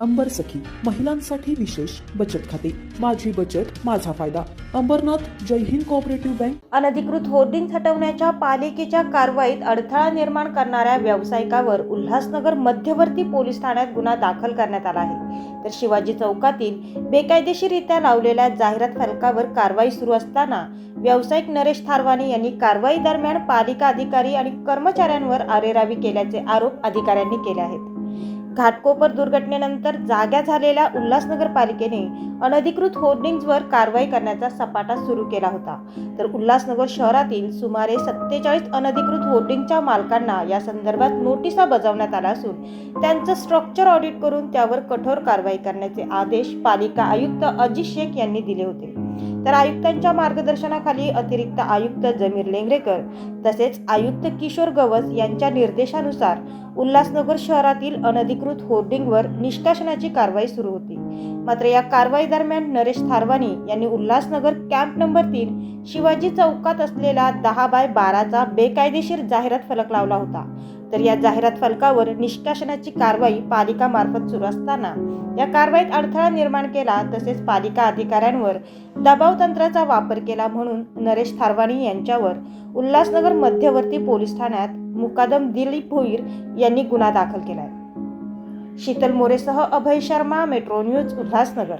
अंबर सखी महिलांसाठी विशेष बचत खाते. माझी बचत माझा फायदा. Ambernath Jai Hind cooperative bank. अनधिकृत होर्डिंग हटवण्याच्या पालिकेच्या कारवाईत अडथळा निर्माण करणाऱ्या व्यावसायिकावर उल्हासनगर मध्यवर्ती पोलीस ठाण्यात गुन्हा दाखल करण्यात आला आहे. तर शिवाजी चौकातील बेकायदेशीररित्या लावलेल्या जाहिरात फलकावर कारवाई सुरू असताना व्यावसायिक नरेश थारवानी यांनी कारवाई दरम्यान पालिका अधिकारी आणि कर्मचाऱ्यांवर आरेरावी केल्याचे आरोप अधिकाऱ्यांनी केले आहेत. घाटकोपर दुर्घटनेनंतर जाग्या झालेल्या उल्हासनगर पालिकेने अनधिकृत होर्डिंग्जवर कारवाई करण्याचा सपाटा सुरू केला होता. तर उल्हासनगर शहरातील सुमारे सत्तेचाळीस अनधिकृत होर्डिंगच्या मालकांना या संदर्भात नोटिसा बजावण्यात आल्या असून त्यांचं स्ट्रक्चर ऑडिट करून त्यावर कठोर कारवाई करण्याचे आदेश पालिका आयुक्त अजित शेख यांनी दिले होते. तर आयुक्तांच्या मार्गदर्शनाखाली अतिरिक्त आयुक्त जमीर लेंगरेकर तसेच आयुक्त किशोर गवस यांच्या निर्देशानुसार उल्हासनगर शहरातील अनधिकृत होर्डिंगवर निष्कासनाची कारवाई सुरू होती. मात्र या कारवाई दरम्यान नरेश थारवानी यांनी उल्हासनगर कॅम्प नंबर तीन शिवाजी चौकात असलेला दहा बाय बाराचा बेकायदेशीर जाहिरात फलक लावला होता. तर या जाहिरात फलकावर निष्कासनाची कारवाई पालिकामार्फत सुरू असताना या कारवाईत अडथळा निर्माण केला तसेच पालिका अधिकाऱ्यांवर दबाव तंत्राचा वापर केला म्हणून नरेश थारवानी यांच्यावर उल्हासनगर मध्यवर्ती पोलीस ठाण्यात मुकादम दिलीप भोईर यांनी गुन्हा दाखल केला आहे Sheetal मोरेसह Abhay Sharma metro news Ulhasnagar.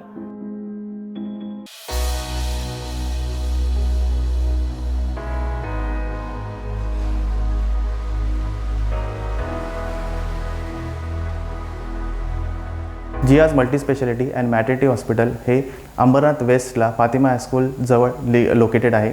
Jiya's multispeciality and maternity hospital हे अंबरनाथ वेस्टला फातिमा हायस्कूल जवळ लि लोकेटेड आहे.